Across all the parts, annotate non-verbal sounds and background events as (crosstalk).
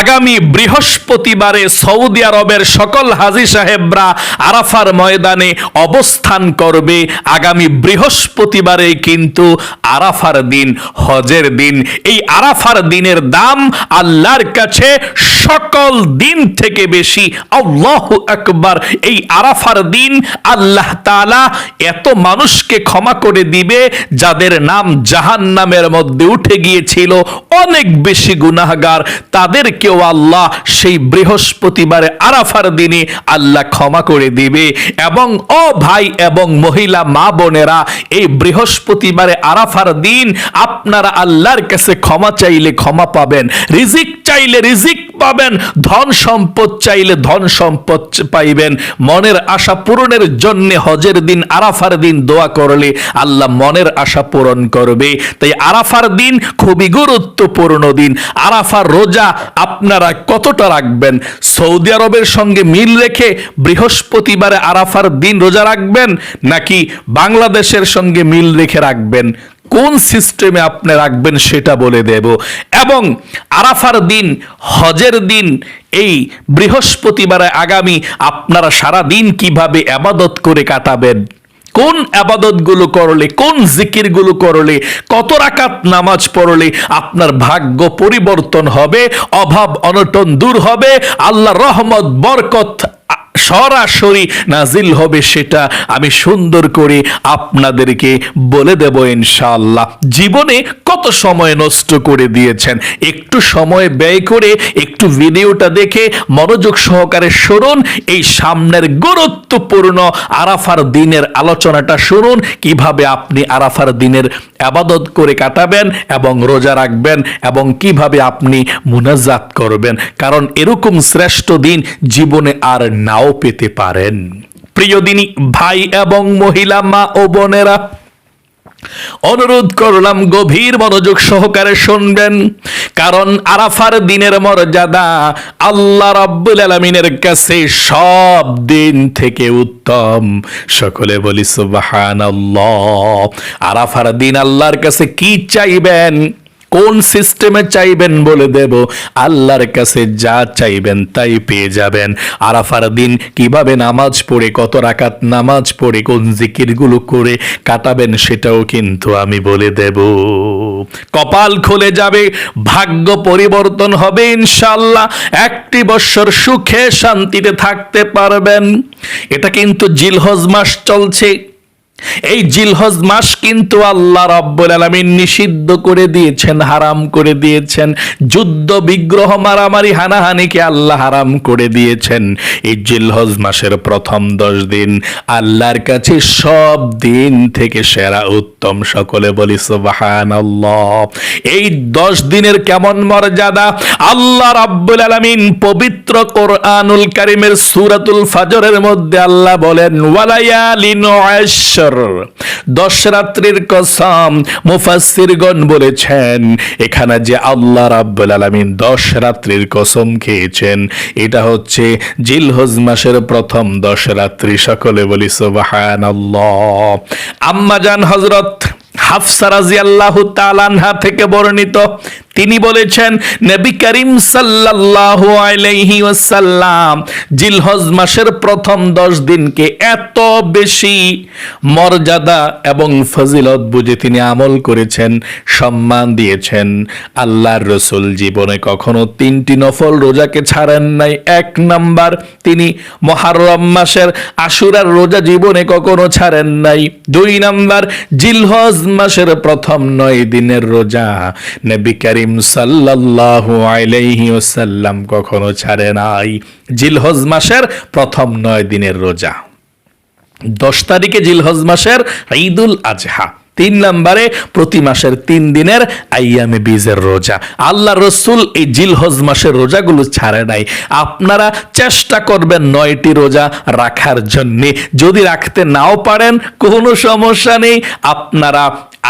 আগামী বৃহস্পতিবারে সৌদি আরবের সকল হাজি সাহেবরা আরাফার ময়দানে অবস্থান করবে। আগামী বৃহস্পতিবারে কিন্তু আরাফার দিন, হজের দিন। এই আরাফার দিনের দাম আল্লাহর কাছে সকল দিন থেকে বেশি। আল্লাহ আকবার। এই আরাফার দিন আল্লাহ তাআলা এত মানুষকে ক্ষমা করে দিবে যাদের নাম জাহান নামের মধ্যে উঠে গিয়েছিল। অনেক বেশি গুনাহগার। আল্লাহ সেই বৃহস্পতিবারে আরাফার দিনে আল্লাহ ক্ষমা করে দিবে। এবং ও ভাই এবং মহিলা, মা বোনেরা, এই বৃহস্পতিবারে আরাফার দিন আপনারা আল্লাহর কাছে ক্ষমা চাইলে ক্ষমা পাবেন, রিজিক চাইলে রিজিক পাবেন, ধন সম্পদ চাইলে ধন সম্পদ পাইবেন। মনের আশা পূরণের জন্য হজের দিন, আরাফার দিন দোয়া করলে আল্লাহ মনের আশা পূরণ করবে। তাই আরাফার দিন খুবই গুরুত্বপূর্ণ দিন। আরাফার রোজা আপনারা কতটা রাখবেন? সৌদি আরবের সঙ্গে মিল রেখে বৃহস্পতিবারে আরাফার দিন রোজা রাখবেন, নাকি বাংলাদেশের সঙ্গে মিল রেখে রাখবেন? কোন সিস্টেমে আপনি রাখবেন সেটা বলে দেব। এবং আরাফার দিন, হজের দিন, এই বৃহস্পতিবারে আগামী আপনারা সারা দিন কীভাবে আবাদত করে কাটাবেন? কোন আবাদতগুলো করলে, কোন জিকিরগুলো করলে, কত রাকাত নামাজ পড়লে আপনার ভাগ্য পরিবর্তন হবে, অভাব অনটন দূর হবে, আল্লাহ রহমত, বরকত সরাসরি নাজিল হবে সেটা আমি সুন্দর করে আপনাদেরকে বলে দেব ইনশাআল্লাহ। জীবনে কত সময় নষ্ট করে দিয়েছেন? একটু সময় ব্যয় করে একটু ভিডিওটা দেখে মনোযোগ সহকারে শুনুন, এই সামনের গুরুত্বপূর্ণ আরাফার দিনের আলোচনাটা শুনুন, কীভাবে আপনি আরাফার দিনের আবাদত করে কাটাবেন এবং রোজা রাখবেন এবং কীভাবে আপনি মুনাজাত করবেন। কারণ এরকম শ্রেষ্ঠ দিন জীবনে আর নাও পেতে পারেন। প্রিয় দিনী ভাই এবং মহিলা মা ও বোনেরা, অনুরোধ করলাম গভীর মনোযোগ সহকারে শুনবেন, কারণ আরাফার দিনের মর্যাদা আল্লাহ রাব্বুল আলামিনের কাছে সব দিন থেকে উত্তম। সকলে বলি সুবহানাল্লাহ। আরাফার দিন আল্লাহর কাছে কি চাইবেন? কোন সিস্টেমে চাইবেন বলে দেব? আল্লাহর কাছে যা চাইবেন তাই পেয়ে যাবেন। আরাফার দিন কীভাবে নামাজ পড়ে, কত রাকাত নামাজ পড়ে, কোন জিকিরগুলো করে কাটাবেন সেটাও কিন্তু আমি বলে দেব। কপাল খুলে যাবে, ভাগ্য পরিবর্তন হবে ইনশাল্লাহ একটি বৎসর সুখে শান্তিতে থাকতে পারবেন। এটা কিন্তু জিলহজ মাস চলছে। এই জিলহজ মাস কিন্তু আল্লাহ রাব্বুল আলামিন নিষিদ্ধ করে দিয়েছেন, হারাম করে দিয়েছেন। যুদ্ধ, বিগ্রহ, মারামারি, হানাহানিকে আল্লাহ হারাম করে দিয়েছেন। এই জিলহজ মাসের প্রথম দশ দিন আল্লাহর কাছে সব দিন থেকে সেরা উত্তম। সকলে বলি, সুবহানাল্লাহ। এই দশ দিনের কেমন মর্যাদা? আল্লাহ রাব্বুল আলামিন পবিত্র কোরআনুল কারিমের সূরাতুল ফাজরের মধ্যে আল্লাহ বলেন, ওয়ালায়ালিন আশর। দশ রাত্রির কসম মুফাসসিরগণ বলেছেন, এখানে যে আল্লাহ রাব্বুল আলামিন দশ রাত্রির কসম খেয়েছেন, এটা হচ্ছে জিলহজ মাসের প্রথম দশ রাত্রি সকলে বলি সুবহানাল্লাহ। আম্মা জান হযরত হাফসা রাদিয়াল্লাহু তাআলা থেকে বর্ণিত তিনি বলেছেন, নবী করিম সাল্লাল্লাহু আলাইহি ওয়াসাল্লাম জিলহজ মাসের প্রথম দশ দিনকে এত বেশি মর্যাদা এবং ফজিলত বুঝে তিনি আমল করেছেন, সম্মান দিয়েছেন। আল্লাহর রসুল জীবনে কখনো তিনটি নফল রোজাকে ছাড়েন নাই। এক নাম্বার, তিনি মহারম মাসের আশুরার রোজা জীবনে কখনো ছাড়েন নাই। দুই নাম্বার, জিলহজ মাসের প্রথম নয় দিনের রোজা। নবী করিম সাল্লাল্লাহু আলাইহি ওসাল্লাম কখনো ছাড়ে নাই। জিলহজ মাসের প্রথম নয় দিনের রোজা। দশ তারিখে জিলহজ মাসের ঈদুল আজহা। তিন নম্বরে প্রতি মাসের তিন দিনের আইয়ামে বীজের রোজা। আল্লাহ রসুল এই জিলহজ মাসের রোজাগুলো ছাড়ে নাই। আপনারা চেষ্টা করবেন নয়টি রোজা রাখার জন্যে। যদি রাখতে নাও পারেন, কোনো সমস্যা নেই। আপনারা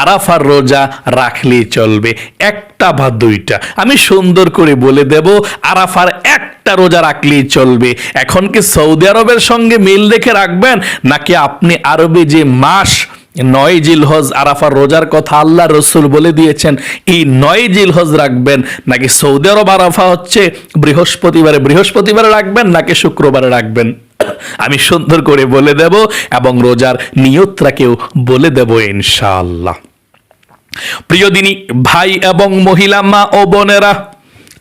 আরাফার রোজা রাখলেই চলবে, একটা বা দুইটা। আমি সুন্দর করে বলে দেব, আরাফার একটা রোজা রাখলেই চলবে। এখন কি সৌদি আরবের সঙ্গে মিল রেখে রাখবেন? নাকি আপনি আরবে যে মাস নয় জিলহজ আরাফার রোজার কথা আল্লাহ রসুল বলে দিয়েছেন, এই নয় জিলহজ রাখবেন নাকি সৌদি আরব আরাফা হচ্ছে, বৃহস্পতিবারে বৃহস্পতিবারে রাখবেন নাকি শুক্রবারে রাখবেন? (coughs) আমি সুন্দর করে বলে দেব এবং রোজার নিয়তটাকেও বলে দেব ইনশাআল্লাহ। প্রিয় দিনী, ভাই এবং মহিলা, মা ও বোনেরা,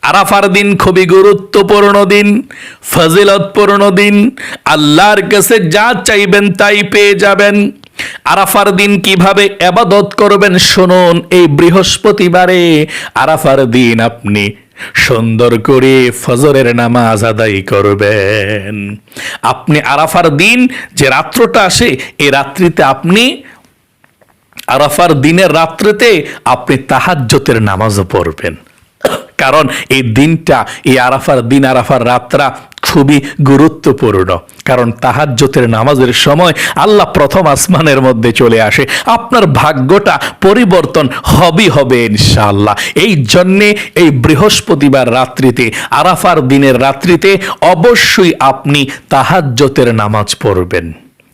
আরাফার দিন খুবই গুরুত্বপূর্ণ দিন, ফজিলতপূর্ণ দিন, আল্লাহর কাছে যা চাইবেন তাই পেয়ে যাবেন। আরাফার দিন কীভাবে আবাদত করবেন শুনুন এই বৃহস্পতিবারে। আরাফার দিন আপনি সুন্দর করে ফজরের নামাজ আদায় করবেন। আপনি আরাফার দিন যে রাত্রটা আসে, এই রাত্রিতে আপনি আরাফার দিনের রাত্রিতে আপনি তাহাজ্জতের নামাজও পড়বেন। কারণ এই দিনটা, এই আরাফার দিন, আরাফার রাত্রা খুবই গুরুত্বপূর্ণ। কারণ তাহাজ্জতের নামাজের সময় আল্লাহ প্রথম আসমানের মধ্যে চলে আসে। আপনার ভাগ্যটা পরিবর্তন হবই হবে ইনশাআল্লাহ। এই জন্যে এই বৃহস্পতিবার রাত্রিতে, আরাফার দিনের রাত্রিতে অবশ্যই আপনি তাহাজ্জতের নামাজ পড়বেন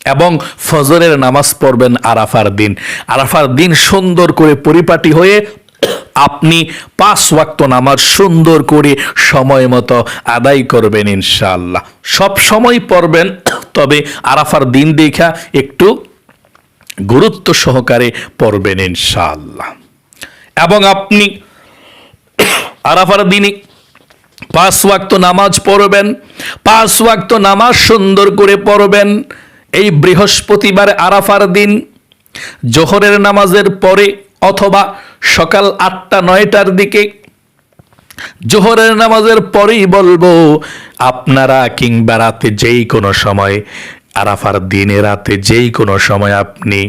এবং ফজরের নামাজ পড়বেন আরাফার দিন। আরাফার দিন সুন্দর করে পরিপাটি হয়ে আপনি পাঁচ ওয়াক্ত নামাজ সুন্দর করে সময় মতো আদায় করবেন ইনশাআল্লাহ। সব সময় পড়বেন, তবে আরাফার দিন দেখা একটু গুরুত্ব সহকারে পড়বেন ইনশাআল্লাহ। এবং আপনি আরাফার দিনে পাঁচ ওয়াক্ত নামাজ পড়বেন, পাঁচ ওয়াক্ত নামাজ সুন্দর করে পড়বেন। এই বৃহস্পতিবার আরাফার দিন, জোহরের নামাজের পরে অথবা সকাল আটটা, নয়টার দিকে জোহরের নামাজের পরেই বলব, আপনারা কিংবা রাতে যেই কোনো সময়, আরাফার দিনে রাতে যেই কোনো সময় আপনি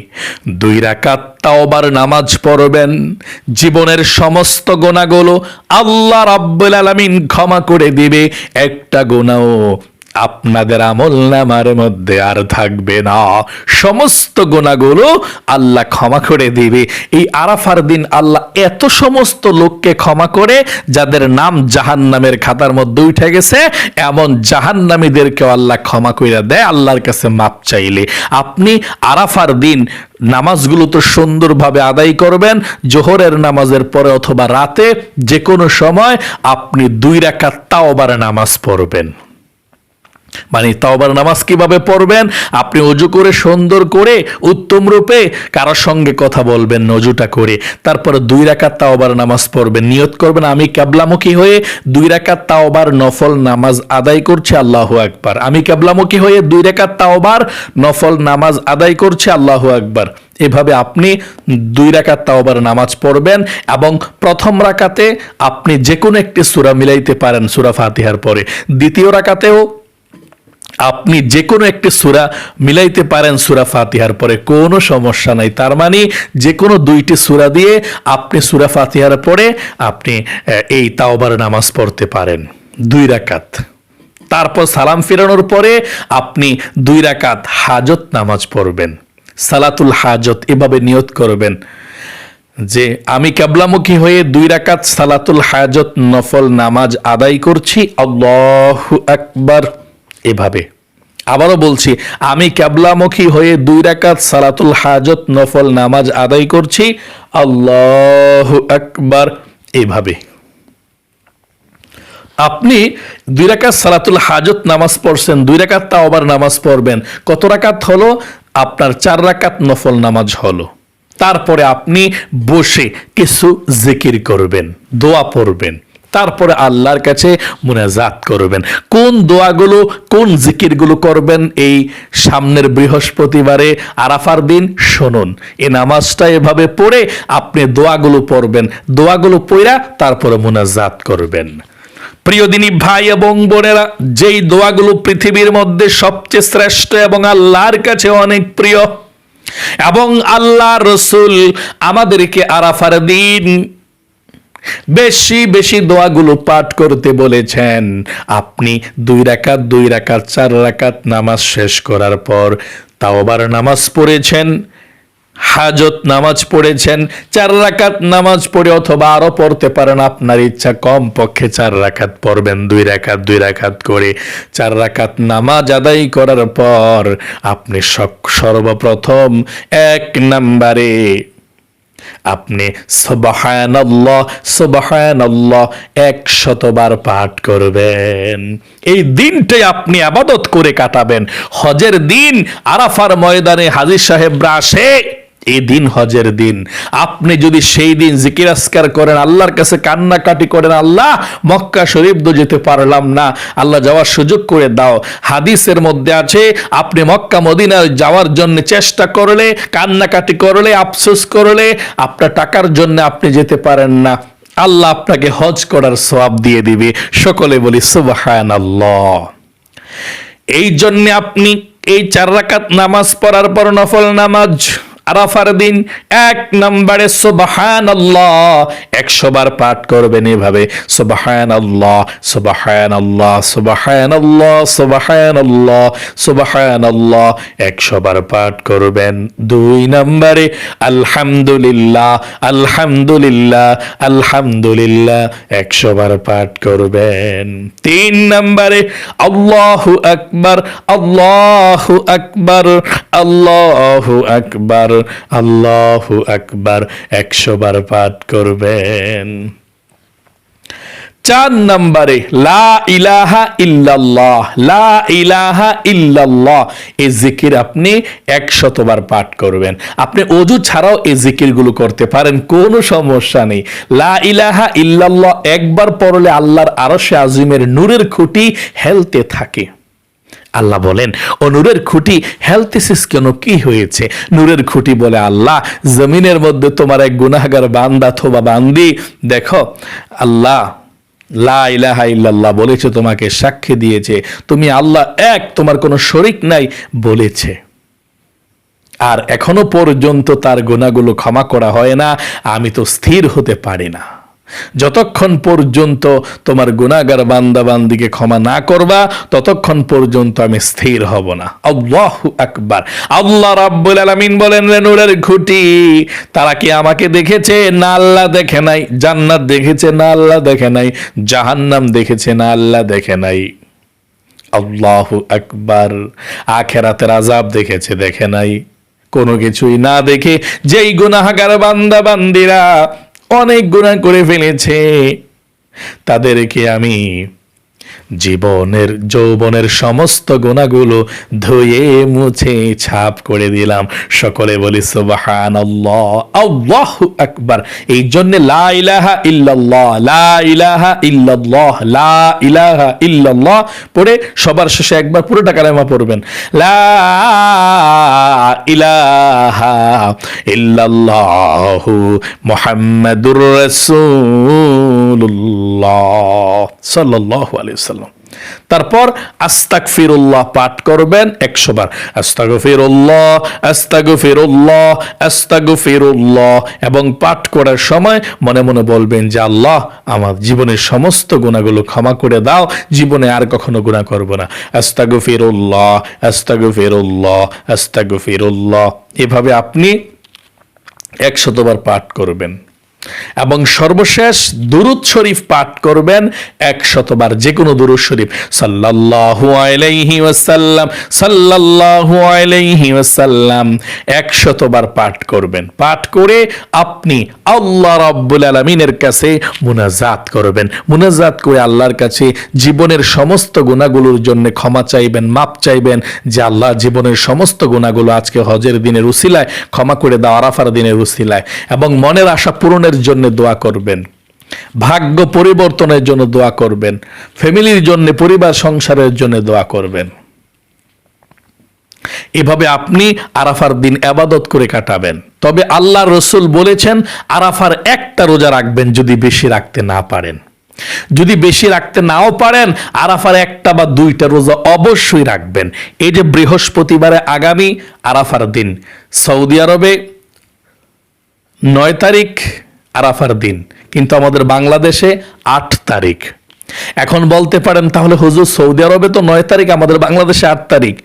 দুই রাকাত তাওবার নামাজ পড়বেন, জীবনের সমস্ত গোনাগুলো আল্লাহ রাব্বুল আলামিন ক্ষমা করে দিবে, একটা গোনাও আপনাদের আমল নামার মধ্যে আর থাকবে না। সমস্ত গোনাগুলো আল্লাহ ক্ষমা করে দিবে। এই আরাফার দিন আল্লাহ এত সমস্ত লোককে ক্ষমা করে, যাদের নাম জাহান নামের খাতার মধ্যে উঠে গেছে, এমন জাহান নামীদেরকেও আল্লাহ ক্ষমা করে দেয়, আল্লাহর কাছে মাপ চাইলে। আপনি আরাফার দিন নামাজগুলো তো সুন্দরভাবে আদায় করবেন, জোহরের নামাজের পরে অথবা রাতে যে কোনো সময় আপনি দুই রাকাত তাওবার নামাজ পড়বেন। মানে তাওবার নামাজ কীভাবে পড়বেন? আপনি অজু করে সুন্দর করে উত্তম রূপে কারোর সঙ্গে কথা বলবেন, অজুটা করে। তারপরে দুই রাকাত তাওবার নামাজ পড়বেন। নিয়ত করবেন, আমি ক্যাবলামুখী হয়ে দুই রাকাত তাওবার নফল নামাজ আদায় করছি, আল্লাহ আকবার। আমি ক্যাবলামুখী হয়ে দুই রাকাত তাওবার নফল নামাজ আদায় করছি, আল্লাহ আকবার। এভাবে আপনি দুই রাকাত তাওবার নামাজ পড়বেন এবং প্রথম রাকাতে আপনি যে কোনো একটি সূরা মিলাইতে পারেন সূরা ফাতিহার পরে। দ্বিতীয় রাকাতেও আপনি যে কোনো একটি সুরা মিলাইতে পারেন সুরা ফাতিহার পরে, কোনো সমস্যা নাই। তার মানে যে কোনো দুইটি সুরা দিয়ে আপনি সুরা ফাতিহার পরে আপনি এই তাওবার নামাজ পড়তে পারেন। দুই রাকাত। তারপর সালাম ফেরানোর পরে আপনি দুই রাকাত হাজত নামাজ পড়বেন। সালাতুল হাজত এভাবে নিয়ত করবেন যে, আমি কেবলামুখী হয়ে দুই রাকাত সালাতুল হাজত নফল নামাজ আদায় করছি, আল্লাহু আকবার। এভাবে। আবারও বলছি, আমি ক্যাবলামুখী হয়ে দুই রাকাত সালাতুল হাজত নফল নামাজ আদায় করছি, আল্লাহ আকবার, এভাবে। আপনি দুই রাকাত সালাতুল হাজত নামাজ পড়ছেন, দুই রাকাত তাওবার নামাজ পড়বেন, কত রাকাত হলো? আপনার চার রাকাত নফল নামাজ হলো। তারপরে আপনি বসে কিছু জিকির করবেন, দোয়া পড়বেন। তারপরে আল্লাহর কাছে মুনাজাত করবেন। কোন দোয়াগুলো, কোন জিকিরগুলো করবেন এই সামনের বৃহস্পতিবারে আরাফার দিন? শুনুন এই নামাজটা এভাবে পড়ে আপনি দোয়াগুলো পড়বেন। দোয়াগুলো পড়া তারপরে মুনাজাত করবেন। প্রিয় দিনী ভাই এবং বোনেরা, যেই দোয়াগুলো পৃথিবীর মধ্যে সবচেয়ে শ্রেষ্ঠ এবং আল্লাহর কাছে অনেক প্রিয়, এবং আল্লাহ রসুল আমাদেরকে আরাফার দিন বেশি বেশি দোয়াগুলো পাঠ করতে বলেছেন। আপনি দুই রাকাত দুই রাকাত, চার রাকাত নামাজ শেষ করার পর তাও আবার নামাজ পড়েছেন, হাজত নামাজ পড়েছেন, চার রাকাত নামাজ পড়ে অথবা আরও পড়তে পারেন, আপনার ইচ্ছা কম পক্ষে চার রাকাত পড়বেন, দুই রাকাত দুই রাকাত করে। চার রাকাত নামাজ আদায় করার পর আপনি সর্বপ্রথম এক নাম্বারে আপনি সুবহানাল্লাহ সুবহানাল্লাহ এক শতবার পাঠ করবেন। এই দিনটাই আপনি আবাদত করে কাটাবেন। হজের দিন আরাফার ময়দানে হাজির সাহেবরা আসে। এই দিন হজের দিন। আপনি যদি সেই দিন জিকির আসকার করেন, আল্লাহর কাছে কান্নাকাটি করেন, আল্লাহ মক্কা শরীফ তো যেতে পারলাম না। আল্লাহ যাওয়ার সুযোগ করে দাও। হাদিসের মধ্যে আছে, আপনি মক্কা মদিনায় যাওয়ার জন্য চেষ্টা করলে, কান্নাকাটি করলে, আফসোস করলে, আপনার টাকার জন্য আপনি যেতে পারেন না। আল্লাহ আপনাকে হজ করার সওয়াব দিয়ে দিবে। সকলে বলি সুবাহান আল্লাহ এই জন্যে আপনি এই চার রাকাত নামাজ পড়ার পর নফল নামাজ আরাফার দিন এক নম্বরে সুবাহান আল্লাহ একশো বার পাঠ করবেন এভাবে সুবাহান আল্লাহ সুবাহান আল্লাহ সুবাহান আল্লাহ সুবাহান আল্লাহ সুবাহান আল্লাহ একশো বার পাঠ করবেন দুই নম্বরে, আলহামদুলিল্লাহ আলহামদুলিল্লাহ আলহামদুলিল্লাহ। একশো বার পাঠ করবেন তিন নম্বরে, আল্লাহু আকবার আল্লাহু আকবার আল্লাহু আকবার। আল্লাহু আকবার একশো বার পাঠ করবেন। চার নম্বরে, লা ইলাহা ইল্লাল্লাহ লা ইলাহা ইল্লাল্লাহ এই জিকির আপনি একশতবার পাঠ করবেন। আপনি অজু ছাড়াও এই জিকিরগুলো করতে পারেন, কোনো সমস্যা নেই। লা ইলাহা ইল্লাল্লাহ একবার পড়লে আল্লাহর আরশে আজিমের নূরের খুঁটি হেলতে থাকে। আল্লাহ বলেন, ও নূরের খুঁটি হেলতেছিস কেন কি হয়েছে? নূরের খুঁটি বলে, আল্লাহ, জমিনের মধ্যে তোমার এক গুনাহগার বান্দা, থোবা বান্দি। দেখো, আল্লাহ লা ইলাহা ইল্লাল্লাহ বলেছে, তোমাকে সাক্ষী দিয়েছে। তুমি আল্লাহ এক, তোমার কোনো শরিক নাই, বলেছে। আর এখনও পর্যন্ত তার গুণাগুলো ক্ষমা করা হয় না, আমি তো স্থির হতে পারি না। যতক্ষণ পর্যন্ত তোমার গুণাগার বান্দা বান্দিকে ক্ষমা না করবা, ততক্ষণ পর্যন্ত আমি স্থির হব না। আল্লাহু আকবার। আল্লাহ রাব্বুল আলামিন বলেন, রে নূরের খুঁটি তারা কি আমাকে দেখেছে? না, আল্লাহ দেখে নাই। জান্নাত দেখেছে, না, আল্লাহ দেখে নাই। জাহান্নাম দেখেছে, না, আল্লাহ দেখে নাই। আল্লাহু আকবার। আখেরাতের আজাব দেখেছে, দেখে নাই। কোনো কিছুই না দেখে যেই গুনাহাগার বান্দা বান্দিরা অনেক গুণা করে ফেলেছে। তাদেরকে আমি জীবনের, যৌবনের সমস্ত গুণাগুলো ধুয়ে, মুছে, ছাপ করে দিলাম। সকলে বলি সুবাহান আল্লাহ আকবার। এই জন্য লা ইলাহা ইল্লাল্লাহ, লা ইলাহা ইল্লাল্লাহ, লা ইলাহা ইল্লাল্লাহ পড়ে সবার শেষে একবার পুরোটা কালেমা পড়বেন। লা ইলাহা ইল্লাল্লাহু মুহাম্মাদুর রাসূলুল্লাহ সাল্লাল্লাহু আলাইহি সাল্লাম তারপর আস্তাক ফিরুল্লাহ পাঠ করবেন একশো বার। আস্তাগ ফিরুল্লাহ আস্তাগ ফিরুল্লাহ আস্তাগ ফিরুল্লাহ এবং পাঠ করার সময় মনে মনে বলবেন যে, আল্লাহ, আমার জীবনের সমস্ত গুণাগুলো ক্ষমা করে দাও, জীবনে আর কখনো গুণা করব না। আস্তাগ ফিরুল্লাহ আস্তাগ ফিরুল্লাহ আস্তাগ ফিরুল্লাহ এভাবে আপনি একশতবার পাঠ করবেন। এবং সর্বশেষ দুরুদ শরীফ পাঠ করবেন এক শতবার যে কোনো দুরুদ শরীফ। সাল্লাল্লাহু আলাইহি ওয়াসাল্লাম, সাল্লাল্লাহু আলাইহি ওয়াসাল্লাম এক শতবার পাঠ করবেন। পাঠ করে আপনি আল্লাহ রাব্বুল আলামিনের কাছে মুনাজাত করবেন। মুনাজাত করে আল্লাহর কাছে জীবনের সমস্ত গুণাগুলোর জন্য ক্ষমা চাইবেন, মাপ চাইবেন যে আল্লাহ জীবনের সমস্ত গুণাগুলো আজকে হজের দিনের উসিলায় ক্ষমা করে দাও, আরাফার দিনের উসিলায়। এবং মনের আশা পূরণের জন্য দোয়া করবেন। ভাগ্য পরিবর্তনের জন্য দোয়া করবেন। ফ্যামিলির জন্য, পরিবার সংসারের জন্য দোয়া করবেন। এভাবে আপনি আরাফার দিন আবাদত করে কাটাবেন। তবে আল্লাহ রসুল বলেছেন, আরাফার একটা রোজা রাখবেন যদি বেশি রাখতে না পারেন। যদি বেশি রাখতে নাও পারেন, আরাফার একটা বা দুইটা রোজা অবশ্যই রাখবেন। এই যে বৃহস্পতিবারে আগামী আরাফার দিন, সৌদি আরবে নয় তারিখ আরাফার দিন। কিন্তু আমাদের বাংলাদেশে আট তারিখ। এখন বলতে পারেন তাহলে হুজুর সৌদি আরবে তো নয় তারিখ, আমাদের বাংলাদেশে আট তারিখ।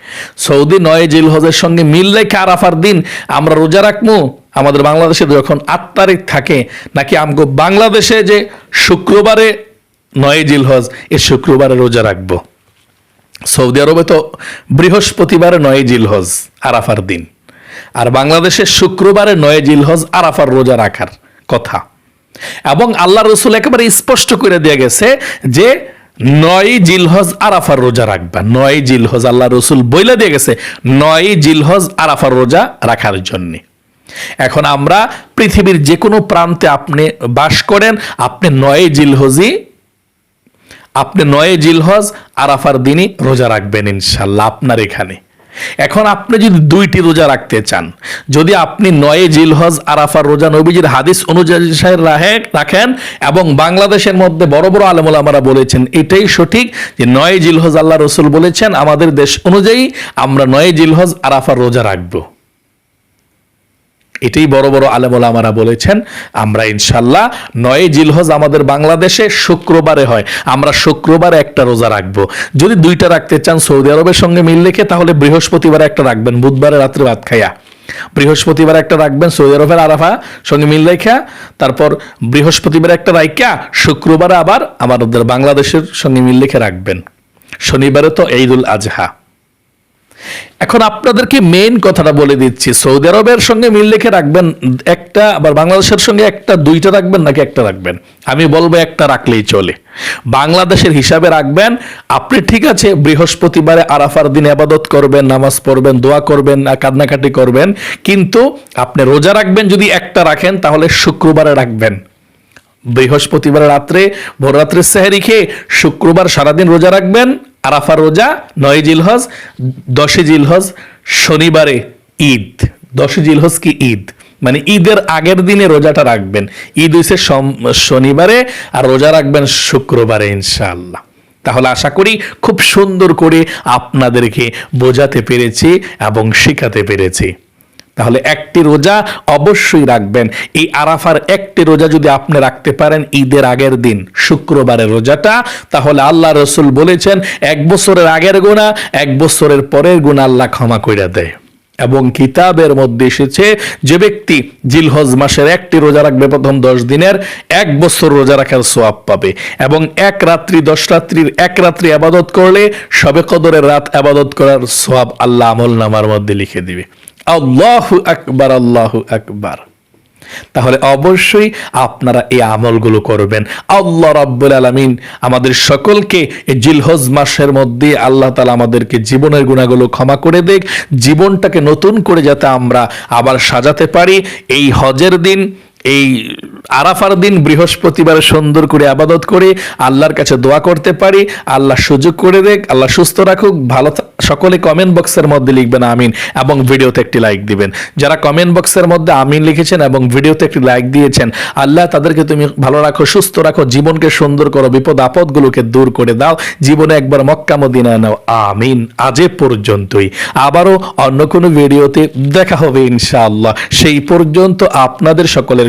সৌদি নয় জিল হজের সঙ্গে মিল রেখে আরাফার দিন আমরা রোজা রাখব আমাদের বাংলাদেশে যখন আট তারিখ থাকে, নাকি আমগো বাংলাদেশে যে শুক্রবারে নয় জিল হজ এ শুক্রবারে রোজা রাখব? সৌদি আরবে তো বৃহস্পতিবারে নয় জিল হজ আরাফার দিন। আর বাংলাদেশে শুক্রবারে নয় জিল হজ আরাফার রোজা রাখার। কথা। এবং আল্লাহ রসুল একেবারে স্পষ্ট করে দিয়ে গেছে যে, নয় জিলহজ আরাফার রোজা রাখবা। নয় জিলহজ আল্লাহ রসুল বইলে দিয়ে গেছে, নয় জিলহজ আরাফার রোজা রাখার জন্যে। এখন আমরা পৃথিবীর যে কোনো প্রান্তে আপনি বাস করেন, আপনি নয় জিলহজি আপনি নয় জিলহজ আরাফার দিনই রোজা রাখবেন ইনশাল্লাহ আপনার এখানে। এখন আপনি যদি দুইটি রোজা রাখতে চান, যদি আপনি নয় জিলহজ, আরাফার রোজা নবীজির হাদিস অনুযায়ী রাহে- রাখেন এবং বাংলাদেশের মধ্যে বড় বড় আলমুল আমরা বলেছেন, এটাই সঠিক যে নয় জিলহজ আল্লাহ রসুল বলেছেন, আমাদের দেশ অনুযায়ী আমরা নয় জিলহজ, আরাফার রোজা রাখব। এটাই বড় বড় আলেমুল আমারা বলেছেন, আমরা ইনশাল্লাহ নয় জিলহজ আমাদের বাংলাদেশে শুক্রবারে হয়, আমরা শুক্রবারে একটা রোজা রাখব। যদি দুইটা রাখতে চান সৌদি আরবের সঙ্গে মিল রেখে, তাহলে বৃহস্পতিবার একটা রাখবেন, বুধবারে রাত্রে ভাত খাইয়া। বৃহস্পতিবার একটা রাখবেন সৌদি আরবের আরাফা সঙ্গে মিল রেখা, তারপর বৃহস্পতিবার একটা রাইখা শুক্রবারে আবার আমাদের বাংলাদেশের সঙ্গে মিল রেখে রাখবেন। শনিবারে তো ঈদুল আজহা। এখন আপনাদেরকে মেইন কথাটা বলে দিচ্ছি। সৌদি আরবের সঙ্গে মিল রেখে রাখবেন একটা, আবার বাংলাদেশের সঙ্গে একটা, দুইটা রাখবেন নাকি একটা রাখবেন? আমি বলব একটা রাখলেই চলে। বাংলাদেশের হিসাবে রাখবেন, আপনি ঠিক আছে, বৃহস্পতিবারে আরাফার দিন আবাদত করবেন, নামাজ পড়বেন, দোয়া করবেন কান্নাকাটি করবেন, কিন্তু আপনি রোজা রাখবেন, যদি একটা রাখেন, তাহলে শুক্রবারে রাখবেন। বৃহস্পতিবার রাত্রে ভোর রাত্রে সেহেরি খেয়ে শুক্রবার সারাদিন রোজা রাখবেন আরাফার রোজা, নয় জিলহজ দশে জিলহজ, শনিবারে ঈদ। দশে জিলহজ কি ঈদ? মানে ঈদের আগের দিনে রোজাটা রাখবেন। ঈদ হইছে শনিবারে আর রোজা রাখবেন শুক্রবারে ইনশাল্লাহ তাহলে আশা করি খুব সুন্দর করে আপনাদেরকে বোঝাতে পেরেছি এবং শেখাতে পেরেছি। তাহলে একটি রোজা অবশ্যই রাখবেন। এই আরাফার একটি রোজা যদি আপনি রাখতে পারেন, ঈদের আগের দিন, শুক্রবারের রোজাটা, তাহলে আল্লাহ রসুল বলেছেন, এক বছরের আগের গুণা এক বছরের পরের গুণা আল্লাহ ক্ষমা করে দেয়। এবং কিতাবের মধ্যে এসেছে, যে ব্যক্তি জিলহজ মাসের একটি রোজা রাখবে প্রথম দশ দিনের, এক বছর রোজা রাখার সোয়াব পাবে। এবং এক রাত্রি, দশ রাত্রির এক রাত্রি আবাদত করলে, সবে কদরের রাত আবাদত করার সোয়াব আল্লাহ আমল নামার মধ্যে লিখে দিবে। আল্লাহু আকবার আল্লাহু আকবার। তাহলে অবশ্যই আপনারা এই আমলগুলো করবেন। আল্লাহ রাব্বুল আলামিন আমাদের সকলকে এই জিলহজ মাসের মধ্যে আল্লাহ তাআলা আমাদেরকে জীবনের গুণাগুলো ক্ষমা করে দেখ জীবনটাকে নতুন করে যাতে আমরা আবার সাজাতে পারি। এই হজের দিন এই আরাফার দিন বৃহস্পতিবার সুন্দর করে আবাদত করে আল্লাহর কাছে দোয়া করতে পারি। আল্লাহ সুযোগ করে দেখ, আল্লাহ সুস্থ রাখুক। ভালো সকলে কমেন্ট বক্সের মধ্যে লিখবেন আমিন এবং ভিডিওতে একটি লাইক দিবেন। যারা কমেন্ট বক্সের মধ্যে আমিন লিখেছেন এবং ভিডিওতে একটি লাইক দিয়েছেন, আল্লাহ তাদেরকে তুমি ভালো রাখো, সুস্থ রাখো, জীবনকে সুন্দর করো, বিপদ আপদগুলোকে দূর করে দাও। জীবনে একবার মক্কা মদিনা নাও। আমিন। আজে পর্যন্তই। আবারও অন্য কোনো ভিডিওতে দেখা হবে ইনশাআল্লাহ। সেই পর্যন্ত আপনাদের সকলের